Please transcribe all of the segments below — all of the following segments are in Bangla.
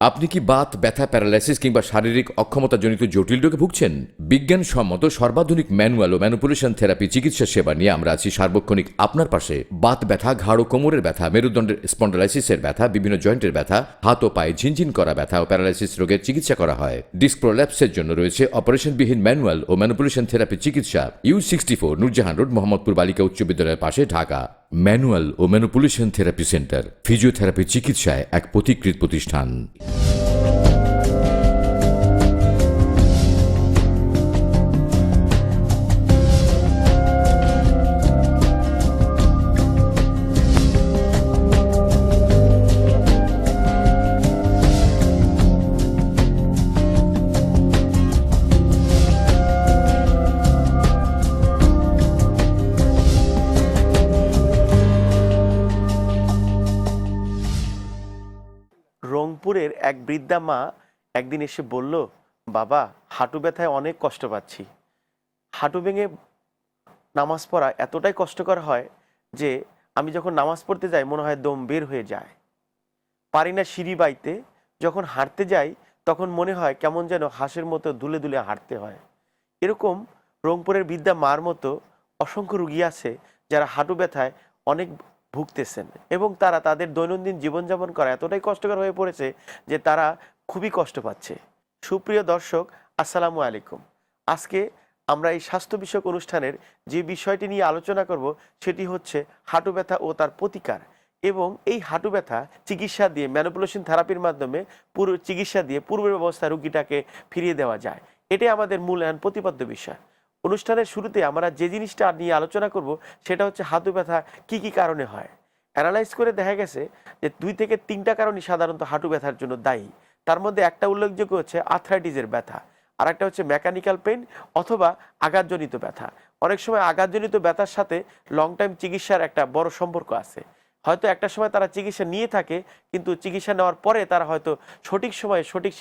আপনি কি বাত, ব্যথা, প্যারালাইসিস কিংবা শারীরিক অক্ষমতাজনিত জটিল রোগে ভুগছেন? বিজ্ঞানসম্মত সর্বাধুনিক ম্যানুয়াল ও ম্যানুপুলেশন থেরাপি, চিকিৎসা সেবা নিয়ে আমরা আছি সার্বক্ষণিক আপনার পাশে। বাত ব্যথা, ঘাড় ও কোমরের ব্যথা, মেরুদণ্ডের স্পন্ডালাইসিসের ব্যথা, বিভিন্ন জয়েন্টের ব্যথা, হাত ও পায়ে ঝিনঝিন করা ব্যথা ও প্যারালাইসিস রোগের চিকিৎসা করা হয়। ডিস্ক প্রোল্যাপসের জন্য রয়েছে অপারেশনবিহীন ম্যানুয়াল ও ম্যানুপুলেশন থেরাপি, চিকিৎসা। U sixty four, Nurjahan road, Mohammadpur, বালিকা উচ্চ বিদ্যালয়ের পাশে, ঢাকা। ম্যানুয়াল ও ম্যানুপুলেশন থেরাপি সেন্টার ফিজিওথেরাপি চিকিৎসায় এক প্রতিকৃত প্রতিষ্ঠান। রংপুরের এক বৃদ্ধা মা একদিন এসে বলল, বাবা, হাঁটু ব্যথায় অনেক কষ্ট পাচ্ছি। হাঁটু ভেঙে নামাজ পড়া এতটাই কষ্টকর হয় যে আমি যখন নামাজ পড়তে যাই, মনে হয় দম বের হয়ে যায়। পারি না সিঁড়ি বাইতে। যখন হাঁটতে যাই, তখন মনে হয় কেমন যেন হাঁসের মতো দুলে দুলে হাঁটতে হয়। এরকম রংপুরের বিদ্যা মার মতো অসংখ্য রুগী আছে যারা হাঁটু ব্যথায় অনেক ভুগতেছেন এবং তারা তাদের দৈনন্দিন জীবনযাপন করা এতটাই কষ্টকর হয়ে পড়েছে যে তারা খুবই কষ্ট পাচ্ছে। সুপ্রিয় দর্শক, আসসালামু আলাইকুম। আজকে আমরা এই স্বাস্থ্য বিষয়ক অনুষ্ঠানের যে বিষয়টি নিয়ে আলোচনা করব সেটি হচ্ছে হাঁটু ব্যথা ও তার প্রতিকার এবং এই হাঁটু ব্যথা চিকিৎসা দিয়ে, ম্যানুপুলেশন থেরাপির মাধ্যমে পুরো চিকিৎসা দিয়ে পূর্বের অবস্থা রুগীটাকে ফিরিয়ে দেওয়া যায়। এটাই আমাদের মূল্যায়ন প্রতিপাদ্য বিষয়। অনুষ্ঠানের শুরুতে আমরা যে জিনিসটা নিয়ে আলোচনা করব, সেটা হচ্ছে হাঁটু ব্যথা কি কি কারণে হয়? অ্যানালাইজ করে দেখা গেছে যে দুই থেকে তিনটা কারণই সাধারণত হাঁটু ব্যথার জন্য দায়ী। তার মধ্যে একটা উল্লেখযোগ্য হচ্ছে আর্থ্রাইটিসের ব্যথা, আর একটা হচ্ছে মেকানিক্যাল পেন অথবা আঘাতজনিত ব্যথা। অনেক সময় আঘাতজনিত ব্যথার সাথে লং টাইম চিকিৎসার একটা বড় সম্পর্ক আছে। হয়তো একটা সময় তারা চিকিৎসা নিয়ে থাকে, কিন্তু চিকিৎসা নেওয়ার পরে তারা হয়তো সঠিক সময়ে সঠিক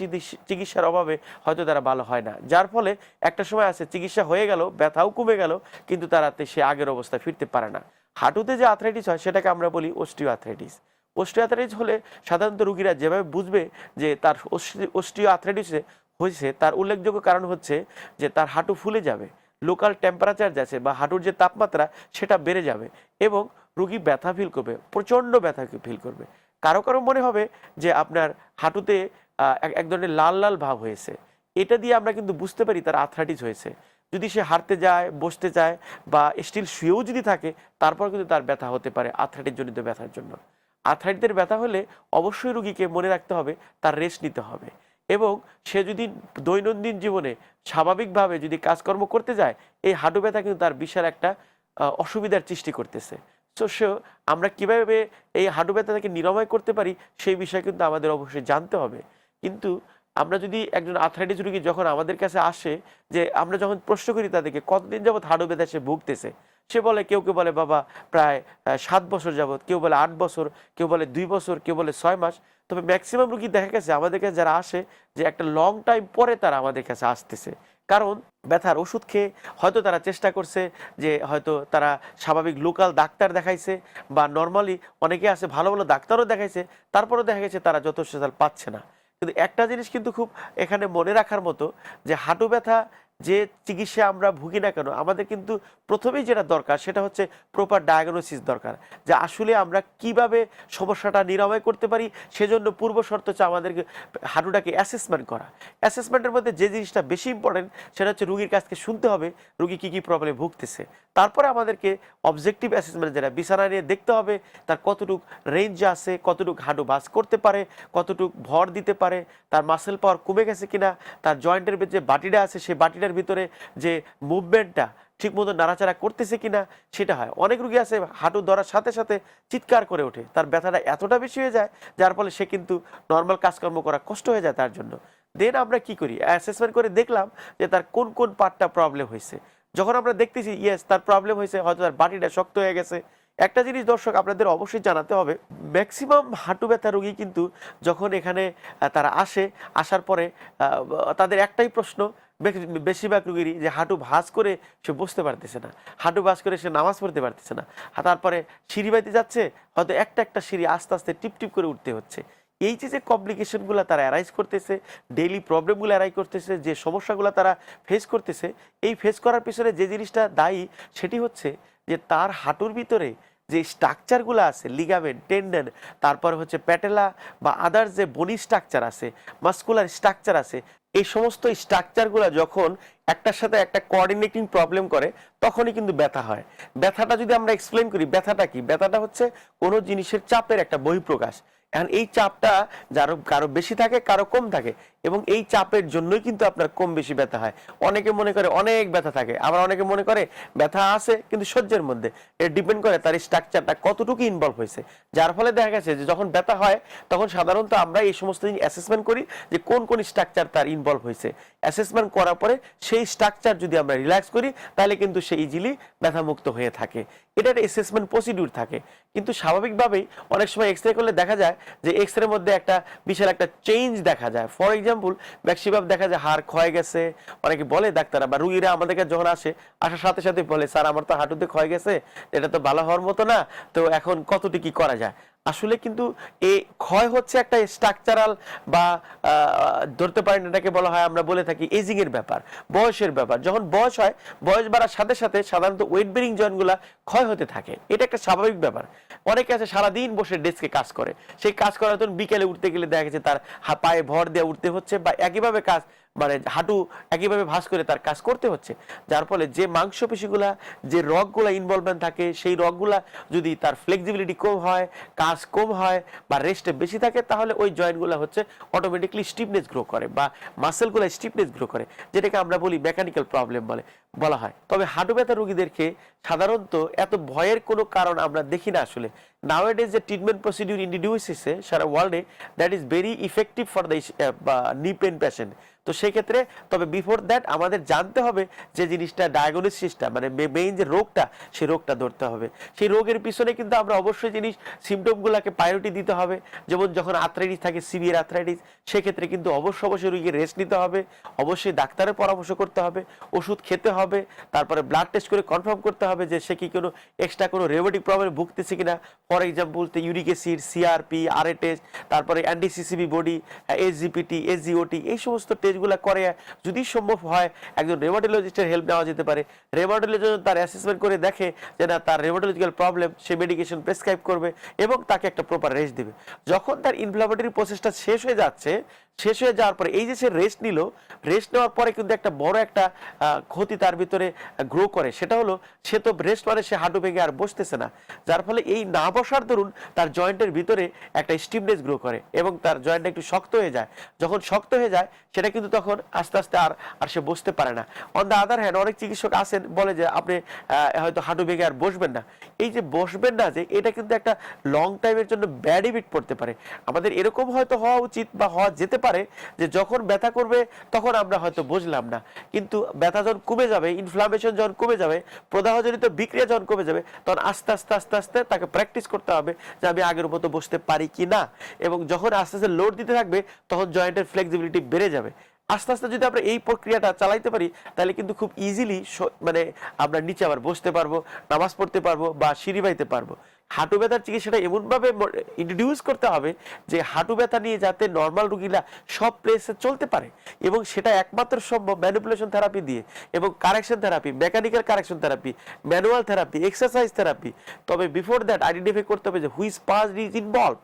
চিকিৎসার অভাবে হয়তো তারা ভালো হয় না। যার ফলে একটা সময় আছে চিকিৎসা হয়ে গেল, ব্যথাও কমে গেল, কিন্তু তারা সে আগের অবস্থায় ফিরতে পারে না। হাঁটুতে যে আর্থ্রাইটিস হয় সেটাকে আমরা বলি অস্টিও আর্থ্রাইটিস অস্টিও আর্থ্রাইটিস হলে সাধারণত রুগীরা যেভাবে বুঝবে যে তার অস্টিও আর্থ্রাইটিসে হয়েছে, তার উল্লেখযোগ্য কারণ হচ্ছে যে তার হাঁটু ফুলে যাবে লোকাল টেম্পারেচার যাচ্ছে বা হাঁটুর যে তাপমাত্রা সেটা বেড়ে যাবে এবং রুগী ব্যথা ফিল করবে, প্রচণ্ড ব্যথা ফিল করবে। কারও কারও মনে হবে যে আপনার হাঁটুতে এক- ধরনের লাল লাল ভাব হয়েছে। এটা দিয়ে আমরা কিন্তু বুঝতে পারি তার আর্থ্রাইটিস হয়েছে। যদি সে হাঁটতে যায়, বসতে চায় বা স্টিল শুয়েও যদি থাকে, তারপর কিন্তু তার ব্যথা হতে পারে আর্থ্রাইটিস জনিত ব্যথার জন্য। আর্থ্রাইটিসের ব্যথা হলে অবশ্যই রুগীকে মনে রাখতে হবে, তার রেস্ট নিতে হবে। এবং সে যদি দৈনন্দিন জীবনে স্বাভাবিকভাবে যদি কাজকর্ম করতে যায়, এই হাঁটু ব্যথা কিন্তু তার বিশাল একটা অসুবিধার সৃষ্টি করতেছে। তো সে, আমরা কীভাবে এই হাঁটু ব্যথাটাকে নিরাময় করতে পারি, সেই বিষয়ে কিন্তু আমাদের অবশ্যই জানতে হবে। কিন্তু আমরা যদি একজন আর্থ্রাইটিস রুগী যখন আমাদের কাছে আসে, যে আমরা যখন প্রশ্ন করি তাদেরকে, কতদিন যাবত হাঁটু ব্যথা সে ভুগতেছে? সে বলে, কেউ কেউ বলে, বাবা, প্রায় সাত বছর যাবৎ, কেউ বলে আট বছর, কেউ বলে দুই বছর, কেউ বলে ছয় মাস। তবে ম্যাক্সিমাম রুগী দেখা গেছে, আমাদের কাছে যারা আসে, যে একটা লং টাইম পরে তারা আমাদের কাছে আসতেছে। কারণ ব্যথার ওষুধ খেয়ে হয়তো তারা চেষ্টা করছে যে হয়তো তারা স্বাভাবিক লোকাল ডাক্তার দেখাইছে বা নর্মালি অনেকে আছে ভালো ভালো ডাক্তারও দেখাইছে, তারপরেও দেখা গেছে তারা যথেষ্ট পাচ্ছে না। কিন্তু একটা জিনিস কিন্তু খুব এখানে মনে রাখার মতো যে হাঁটু ব্যথা যে চিকিৎসা আমরা ভুগি না কেন, আমাদের কিন্তু প্রথমেই যেটা দরকার সেটা হচ্ছে প্রপার ডায়াগনোসিস দরকার। যে আসলে আমরা কীভাবে সমস্যাটা নিরাময় করতে পারি, সেজন্য পূর্ব শর্ত হচ্ছে আমাদেরকে হাঁটুটাকে অ্যাসেসমেন্ট করা। অ্যাসেসমেন্টের মধ্যে যে জিনিসটা বেশি ইম্পর্টেন্ট সেটা হচ্ছে রুগীর কাছকে শুনতে হবে, রুগী কী কী প্রবলেমে ভুগতেছে। তারপরে আমাদেরকে অবজেক্টিভ অ্যাসেসমেন্ট যেটা, বিছানা নিয়ে দেখতে হবে, তার কতটুক রেঞ্জ আছে, কতটুক হাঁটু বাস করতে পারে, কতটুক ভর দিতে পারে, তার মাসেল পাওয়ার কমে গেছে কিনা, তার জয়েন্টের যে বাটিটা আছে, সেই বাটিটার ভিতরে যে মুভমেন্টটা ঠিক মতো নাড়াচাড়া করতেছে কিনা সেটা হয়। অনেক রুগী আছে, হাঁটু ধরার সাথে সাথে চিৎকার করে ওঠে। তার ব্যথাটা এতটা বেশি হয়ে যায়, যার ফলে সে কিন্তু নর্মাল কাজকর্ম করা কষ্ট হয়ে যায় তার জন্য। দেন আমরা কি করি? অ্যাসেসমেন্ট করে দেখলাম যে তার কোন কোন পার্টটা প্রবলেম হয়েছে। যখন আমরা দেখতেছি ইয়েস তার প্রবলেম হয়েছে, হয়তো তার বাটিটা শক্ত হয়ে গেছে। একটা জিনিস দর্শক, আপনাদের অবশ্যই জানাতে হবে ম্যাক্সিমাম হাঁটু ব্যথা রোগী কিন্তু যখন এখানে তারা আসে, আসার পরে তাদের একটাই প্রশ্ন বেশিরভাগ রুগীরই যে হাঁটু ভাঁজ করে সে বসতে পারতেছে না। হাঁটু ভাঁজ করে সে নামাজ পড়তে পারতেছে না। তারপরে সিঁড়ি বাইতে যাচ্ছে, হয়তো একটা একটা সিঁড়ি আস্তে আস্তে টিপ টিপ করে উঠতে হচ্ছে। এই যে যে কমপ্লিকেশনগুলো তারা অ্যারাইজ করতেছে ডেইলি প্রবলেমগুলো অ্যারাইজ করতেছে, যে সমস্যাগুলো তারা ফেস করতেছে, এই ফেস করার পিছনে যে জিনিসটা দায়ী, সেটি হচ্ছে যে তার হাঁটুর ভিতরে যে স্ট্রাকচারগুলো আছে লিগামেন্ট টেন্ডন তারপর হচ্ছে প্যাটেলা বা আদার্স যে বনি স্ট্রাকচার আছে মাস্কুলার স্ট্রাকচার আছে এই সমস্ত স্ট্রাকচারগুলো যখন একটার সাথে একটা কোঅর্ডিনেটিং প্রবলেম করে, তখনই কিন্তু ব্যথা হয়। ব্যথাটা যদি আমরা এক্সপ্লেন করি, ব্যথাটা কি? ব্যথাটা হচ্ছে কোনো জিনিসের চাপের একটা বহিঃপ্রকাশ। এখন এই চাপটা যারো, কারও বেশি থাকে, কারও কম থাকে। এবং এই চাপের জন্যই কিন্তু আপনার কম বেশি ব্যথা হয়। অনেকে মনে করে অনেক ব্যথা থাকে, আবার অনেকে মনে করে ব্যথা আছে কিন্তু সহ্যের মধ্যে। এটা ডিপেন্ড করে তার স্ট্রাকচারটা কতটুকু ইনভলভ হয়েছে। যার ফলে দেখা গেছে যে যখন ব্যথা হয়, তখন সাধারণত আমরা এই সমস্ত জিনিস অ্যাসেসমেন্ট করি যে কোন কোন স্ট্রাকচার তার ইনভলভ হয়েছে। অ্যাসেসমেন্ট করার পরে সেই স্ট্রাকচার যদি আমরা রিল্যাক্স করি, তাহলে কিন্তু সে ইজিলি ব্যথামুক্ত হয়ে থাকে। এটার অ্যাসেসমেন্ট প্রসিডিউর থাকে। কিন্তু স্বাভাবিকভাবেই অনেক সময় এক্স রে করলে দেখা যায় যে এক্স রের মধ্যে একটা বিশাল একটা চেঞ্জ দেখা যায়। ফর এক্সাম্পল ম্যাক্সিমাম দেখা যায় হাড় ক্ষয় গেছে। অনেকে বলে ডাক্তাররা বা রুগীরা আমাদেরকে যখন আসে, আসার সাথে সাথে বলে, স্যার, আমার তো হাঁটুতে ক্ষয় গেছে, এটা তো ভালো হওয়ার মতো না। তো এখন কতটি কি করা যায়? আসলে কিন্তু এই ক্ষয় হচ্ছে একটা স্ট্রাকচারাল বা ধরতে পারেন এটাকে বলা হয়, আমরা বলে থাকি এজিং এর ব্যাপার, বয়সের ব্যাপার। যখন বয়স হয়, বয়স বাড়ার সাথে সাথে সাধারণত ওয়েট বেরিং জয়েন্টগুলা ক্ষয় হতে থাকে। এটা একটা স্বাভাবিক ব্যাপার। অনেকে আছে সারাদিন বসে ডেস্কে কাজ করে। সেই কাজ করার জন্য বিকেলে উঠতে গেলে দেখা গেছে তার পায়ে ভর দিয়ে উঠতে হচ্ছে বা একইভাবে কাজ মানে হাঁটু একইভাবে ভাঁজ করে তার কাজ করতে হচ্ছে। যার ফলে যে মাংসপেশিগুলা, যে রগগুলা ইনভলভমেন্ট থাকে, সেই রগগুলা যদি তার ফ্লেক্সিবিলিটি কম হয়, কাজ কম হয় বা রেস্টে বেশি থাকে, তাহলে ওই জয়েন্টগুলো হচ্ছে অটোমেটিকলি স্টিফনেস গ্রো করে বা মাসেলগুলো স্টিফনেস গ্রো করে, যেটাকে আমরা বলি মেকানিক্যাল প্রবলেম বলে, বলা হয়। তবে হাঁটু ব্যথা রোগীদেরকে সাধারণত এত ভয়ের কোনো কারণ আমরা দেখি না আসলে। নাওয়েডেজ যে ট্রিটমেন্ট প্রসিডিউর ইন্ট্রোডিউস সারা ওয়ার্ল্ডে that is very effective for the knee pain patient তো সেক্ষেত্রে, তবে বিফোর দ্যাট আমাদের জানতে হবে যে জিনিসটা ডায়াগনোসিসটা মানে মেইন যে রোগটা, সেই রোগটা ধরতে হবে। সেই রোগের পিছনে কিন্তু আমরা অবশ্যই জিনিস সিমটমগুলোকে প্রায়োরিটি দিতে হবে। যেমন যখন আর্থ্রাইটিস থাকে সিভিয়ার আর্থ্রাইটিস সেক্ষেত্রে কিন্তু অবশ্য অবশ্যই রোগীকে রেস্ট নিতে হবে। অবশ্যই ডাক্তারের পরামর্শ করতে হবে, ওষুধ খেতে হবে, তারপরে ব্লাড টেস্ট করে কনফার্ম করতে হবে যে সে কি কোনো এক্সট্রা কোনো রেমেটিক প্রবলেম ভুগতেছে কিনা। For example uric acid CRP R test তারপরে অ্যান্টিসিসিবি বডি এসজিপিটি এসজিওটি এই সমস্ত টেস্টগুলো করে, যদি সম্ভব হয় একজন রেমাটোলজিস্টের হেল্প নেওয়া যেতে পারে। রেমাটোলজি তার অ্যাসেসমেন্ট করে দেখে যে না, তার রেমাটোলজিক্যাল প্রবলেম সে মেডিকেশন প্রেসক্রাইব করবে এবং তাকে একটা প্রপার রেস্ট দেবে। যখন তার ইনফ্লামেটরি প্রসেসটা শেষ হয়ে যাচ্ছে, শেষ হয়ে যাওয়ার পরে এই যে সে রেস্ট নিল রেস্ট নেওয়ার পরে কিন্তু একটা বড় একটা ক্ষতি তার ভিতরে গ্রো করে। সেটা হলো, সে তো রেস্ট মানে সে হাঁটু ভেঙে আর বসতেছে না। যার ফলে এই না বসার দরুন তার জয়েন্টের ভিতরে একটা স্টিফনেস গ্রো করে এবং তার জয়েন্টটা একটু শক্ত হয়ে যায়। যখন শক্ত হয়ে যায়, সেটা কিন্তু তখন আস্তে আস্তে আর আর সে বসতে পারে না। অন দ্য আদার হ্যান্ড অনেক চিকিৎসক আছেন, বলে যে আপনি হয়তো হাঁটু ভেঙে আর বসবেন না। এই যে বসবেন না যে, এটা কিন্তু একটা লং টাইমের জন্য ব্যাড ইফেক্ট পড়তে পারে। আমাদের এরকম হয়তো হওয়া উচিত বা হওয়া যেতে পারে যে, যখন ব্যথা করবে, তখন আমরা হয়তো বুঝলাম না। কিন্তু ব্যথা যখন কমে যাবে ইনফ্লামেশন যখন কমে যাবে, প্রদাহজনিত বিক্রিয়া যখন কমে যাবে, তখন আস্তে আস্তে আস্তে আস্তে তাকে প্র্যাকটিস করতে হবে যে, আমি আগের মতো বসতে পারি কি না এবং যখন আস্তে আস্তে লোড দিতে থাকবে, তখন জয়েন্টের ফ্লেক্সিবিলিটি বেড়ে যাবে। আস্তে আস্তে যদি আমরা এই প্রক্রিয়াটা চালাইতে পারি, তাহলে কিন্তু খুব ইজিলি মানে আমরা নিচে আবার বসতে পারব, নামাজ পড়তে পারব বা সিঁড়ি বাইতে পারব। হাঁটু ব্যথার চিকিৎসাটা এমনভাবে ইন্ট্রোডিউস করতে হবে যে হাঁটু ব্যথা নিয়ে যাতে নর্মাল রুগীরা সব প্লেসে চলতে পারে এবং সেটা একমাত্র সম্ভব ম্যানিপুলেশন থেরাপি দিয়ে এবং correction therapy mechanical correction therapy manual therapy exercise therapy তবে বিফোর দ্যাট আইডেন্টিফাই করতে হবে যে হুইস পাস ইজ ইনভলভ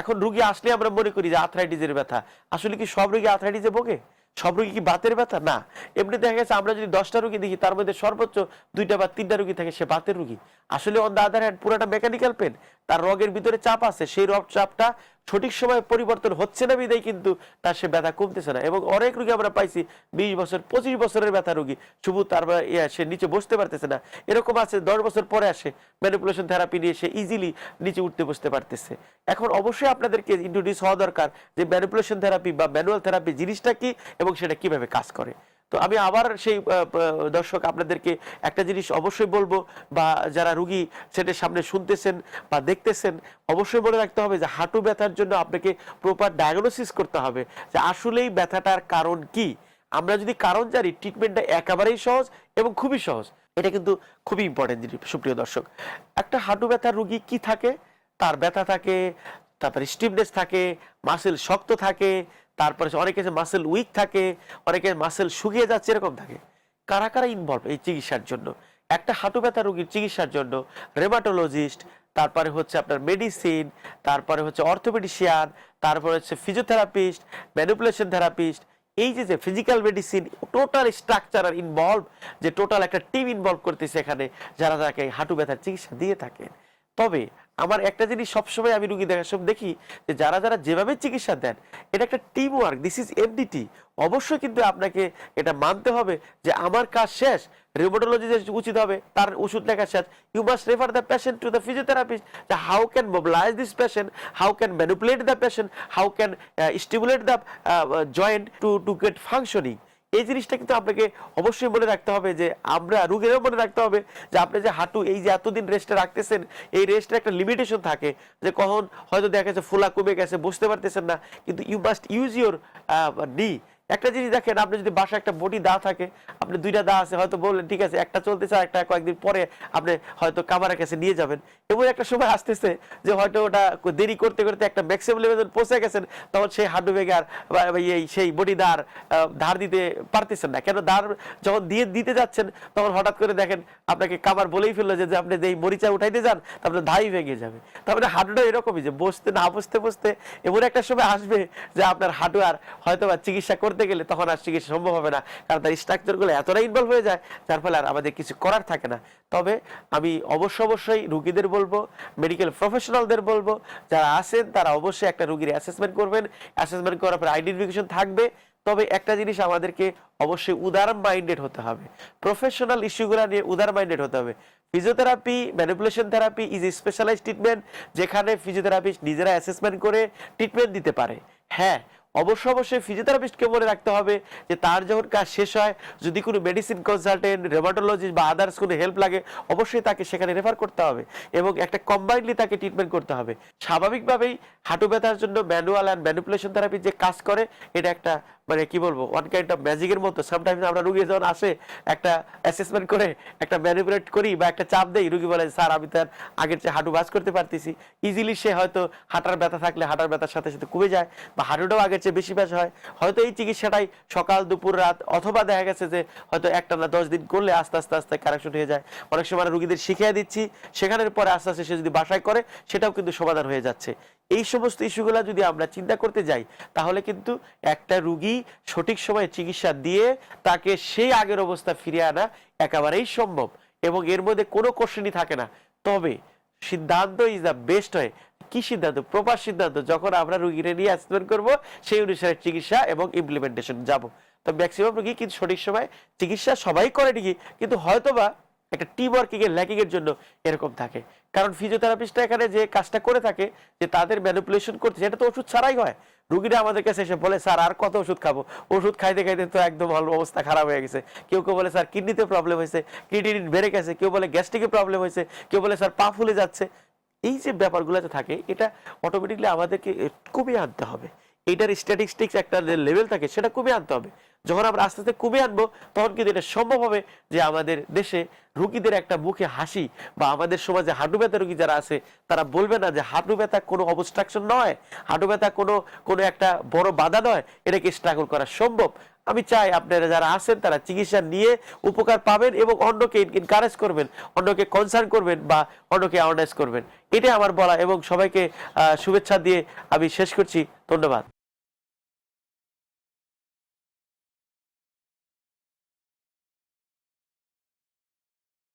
এখন রুগী আসলে আমরা মনে করি যে আর্থ্রাইটিসের ব্যথা। আসলে কি সব রুগী আর্থ্রাইটিসে ভোগে? সব রুগী কি বাতের ব্যথা? না। এমনি দেখা গেছে আমরা যদি দশটা রুগী দেখি, তার মধ্যে সর্বোচ্চ দুইটা বা তিনটা রুগী থাকে, সে বাতের রুগী। আসলে অন দ্য আদার হ্যান্ড পুরোটা মেকানিক্যাল পেন তার রগের ভিতরে চাপ আছে, সেই রগ চাপটা সঠিক সময়ে পরিবর্তন হচ্ছে না বিদায় কিন্তু তার সে ব্যথা কমতেছে না। এবং অনেক রুগী আমরা পাইছি, বিশ বছর, পঁচিশ বছরের ব্যথা রুগী, শুধু তার সে নিচে বসতে পারতেছে না। এরকম আছে, দশ বছর পরে আসে ম্যানিপুলেশন থেরাপি নিয়ে সে ইজিলি নিচে উঠতে বসতে পারতেছে। এখন অবশ্যই আপনাদেরকে ইন্ট্রোডিউস হওয়া দরকার যে ম্যানিপুলেশন থেরাপি বা ম্যানুয়াল থেরাপি জিনিসটা কি এবং সেটা কীভাবে কাজ করে। তো আমি আবার সেই দর্শক আপনাদেরকে একটা জিনিস অবশ্যই বলব, বা যারা রুগী সেটার সামনে শুনতেছেন বা দেখতেছেন, অবশ্যই মনে রাখতে হবে যে হাঁটু ব্যথার জন্য আপনাকে প্রপার ডায়াগনোসিস করতে হবে যে আসলেই ব্যথাটার কারণ কি। আমরা যদি কারণ জানি ট্রিটমেন্টটা একেবারেই সহজ এবং খুবই সহজ। এটা কিন্তু খুবই ইম্পর্টেন্ট জিনিস, সুপ্রিয় দর্শক। একটা হাঁটু ব্যথার রুগী কি থাকে? তার ব্যথা থাকে, তারপরে স্টিফনেস থাকে মাসেল শক্ত থাকে তারপরে অনেকে যে মাসেল উইক থাকে অনেকে মাসেল শুকিয়ে যাচ্ছে, এরকম থাকে। কারা কারা ইনভলভ এই চিকিৎসার জন্য? একটা হাঁটু ব্যথা রোগীর চিকিৎসার জন্য রেমাটোলজিস্ট তারপরে হচ্ছে আপনার মেডিসিন তারপরে হচ্ছে অর্থোপেডিশিয়ান তারপরে হচ্ছে ফিজিওথেরাপিস্ট ম্যানিপুলেশন থেরাপিস্ট এই যে যে ফিজিক্যাল মেডিসিন টোটাল স্ট্রাকচারার ইনভলভ যে টোটাল একটা টিম ইনভলভ করতেছে এখানে, যারা তাকে হাঁটু ব্যথার চিকিৎসা দিয়ে থাকেন। তবে আমার একটা জিনিস সবসময় আমি রুগী দেখার সব দেখি যে যারা যারা যেভাবে চিকিৎসা দেন, এটা একটা team work this is MDT অবশ্যই কিন্তু আপনাকে এটা মানতে হবে যে আমার কাজ শেষ রিউমাটোলজি উচিত হবে, তার ওষুধ লেখা শেষ। You must refer the patient to the physiotherapist যে how can mobilise this patient how can manipulate the patient how can stimulate the joint to to get functioning এই জিনিসটা কিন্তু আপনাকে অবশ্যই মনে রাখতে হবে যে আমরা রুগীরাও মনে রাখতে হবে যে আপনি যে হাঁটু এই যে এতদিন রেস্টে রাখতেছেন, এই রেস্টের একটা লিমিটেশন থাকে যে কখন হয়তো দেখা গেছে ফোলা কমে গেছে, বুঝতে পারতেছেন না। কিন্তু ইউ মাস্ট ইউজ ইউর নি একটা জিনিস দেখেন, আপনি যদি বাসায় একটা বডি দা থাকে, আপনি দুইটা দা আছে, হয়তো বললেন, ঠিক আছে, একটা চলতেছে আর একটা কয়েকদিন পরে আপনি হয়তো কামারের কাছে নিয়ে যাবেন। এবং একটা সময় আসতেছে যে হয়তো ওটা দেরি করতে করতে একটা ম্যাক্সিমাম লেভেল পৌঁছে গেছেন, তখন সেই হাঁটু বেগে এই সেই বডি দার ধার দিতে পারতেছেন না। কেন ধার যখন দিয়ে দিতে যাচ্ছেন, তখন হঠাৎ করে দেখেন, আপনাকে কামার বলেই ফেলল যে আপনি যে এই মরিচা উঠাইতে যান তারপরে ধাই ভেঙে যাবে। তারপরে হাঁটুটা এরকমই যে, বসতে না বসতে বসতে এমন একটা সময় আসবে যে আপনার হাঁটু আর হয়তো বা চিকিৎসা করতে গেলে তখন আর চিকিৎসা সম্ভব হবে না। কারণ তার স্ট্রাকচারগুলো এতটাই ইনভলভ হয়ে যায়, যার ফলে আর আমাদের কিছু করার থাকে না। তবে আমি অবশ্য অবশ্যই রুগীদের বলব মেডিকেল প্রফেশনালদের বলব, যারা আছেন তারা অবশ্যই একটা রুগীর অ্যাসেসমেন্ট করবেন। অ্যাসেসমেন্ট করার পর আইডেন্টিফিকেশন থাকবে। তবে একটা জিনিস আমাদেরকে অবশ্যই উদার মাইন্ডেড হতে হবে। প্রফেশনাল ইস্যুগুলো নিয়ে উদার মাইন্ডেড হতে হবে। Physiotherapy manipulation therapy is specialise treatment যেখানে ফিজিওথেরাপিস্ট নিজেরা অ্যাসেসমেন্ট করে ট্রিটমেন্ট দিতে পারে। হ্যাঁ অবশ্য অবশ্যই ফিজিওথেরাপিস্টকে মনে রাখতে হবে যে তার যখন কাজ শেষ হয়, যদি কোনো মেডিসিন কনসালটেন্ট রেমাটোলজিস্ট বা আদার্স কোনো হেল্প লাগে, অবশ্যই তাকে সেখানে রেফার করতে হবে এবং একটা কম্বাইন্ডলি তাকে ট্রিটমেন্ট করতে হবে। স্বাভাবিকভাবেই হাঁটু ব্যথার জন্য ম্যানুয়াল অ্যান্ড ম্যানিপুলেশন থেরাপি যে কাজ করে, এটা একটা মানে কি বলব ওয়ান কাইন্ড অফ ম্যাজিকের মতো। সামটাইমস আমরা রুগী যখন আসে, একটা অ্যাসেসমেন্ট করে, একটা ম্যানিপুলেট করি বা একটা চাপ দেই, রুগী বলে, স্যার, আমি তার আগের চেয়ে হাঁটু বাজ করতে পারতেছি। ইজিলি সে হয়তো হাঁটার ব্যথা থাকলে হাঁটার ব্যথার সাথে সাথে কমে যায় বা হাঁটুটাও আগের চেয়ে বেশি হয়। হয়তো এই চিকিৎসাটাই সকাল, দুপুর, রাত, অথবা দেখা গেছে যে হয়তো একটা না দশ দিন করলে আস্তে আস্তে আস্তে কারেকশন হয়ে যায়। অনেক সময় রুগীদের শিখিয়ে দিচ্ছি, সেখানের পরে আস্তে আস্তে সে যদি বাসায় করে, সেটাও কিন্তু সমাধান হয়ে যাচ্ছে। এই সমস্ত ইস্যুগুলো যদি আমরা চিন্তা করতে যাই, তাহলে কিন্তু একটা রুগী সঠিক সময়ে চিকিৎসা দিয়ে তাকে সেই আগের অবস্থা ফিরিয়ে আনা একেবারেই সম্ভব এবং এর মধ্যে কোনো কোশ্চেনই থাকে না। তবে সিদ্ধান্ত ইজ দ্য বেস্ট হয়। কি সিদ্ধান্ত? প্রপার সিদ্ধান্ত। যখন আমরা রুগীরা নিয়ে অ্যাসেসমেন্ট করব, সেই অনুসারে চিকিৎসা এবং ইমপ্লিমেন্টেশন যাব। তো ম্যাক্সিমাম রুগী কিন্তু সঠিক সময় চিকিৎসা সবাই করে ঠিকই, কিন্তু হয়তোবা একটা টিম ওয়ার্কিং এর ল্যাকিং এর জন্য এরকম থাকে। কারণ ফিজিওথেরাপিস্টরা এখানে যে কাজটা করে থাকে, যে তাদের ম্যানিপুলেশন করতে, সেটা তো ওষুধ ছাড়াই হয়। রুগীরা আমাদের কাছে এসে বলে, স্যার, আর কত ওষুধ খাব? ওষুধ খাইতে খাইতে তো একদম অবস্থা খারাপ হয়ে গেছে। কেউ কেউ বলে, স্যার, কিডনিতে প্রবলেম হয়েছে কিডনি বেড়ে গেছে। কেউ বলে, গ্যাস্ট্রিকে প্রবলেম হয়েছে। কেউ বলে, স্যার, পা ফুলে যাচ্ছে। এই যে ব্যাপারগুলো থাকে, এটা অটোমেটিকলি আমাদেরকে কমিয়ে আনতে হবে। এটার স্ট্যাটিস্টিক্স একটা লেভেল থাকে, সেটা কমিয়ে আনতে হবে। যখন আমরা আস্তে আস্তে কমিয়ে আনব, তখন কিন্তু এটা সম্ভব হবে যে আমাদের দেশে রুগীদের একটা মুখে হাসি বা আমাদের সমাজে হাঁটু ব্যথা রুগী যারা আছে, তারা বলবে না যে হাঁটু ব্যথা কোনো অবস্ট্রাকশন নয়, হাঁটু ব্যথা কোনো কোনো একটা বড় বাধা নয়, এটাকে স্ট্রাগল করা সম্ভব। আমি চাই আপনারা যারা আছেন, তারা চিকিৎসা নিয়ে উপকার পাবেন এবং অন্যকে এনকারেজ করবেন, অন্যকে কনসার্ন করবেন বা অন্যকে অ্যাওয়ারনেস করবেন। এটাই আমার বলা এবং সবাইকে শুভেচ্ছা দিয়ে আমি শেষ করছি। ধন্যবাদ।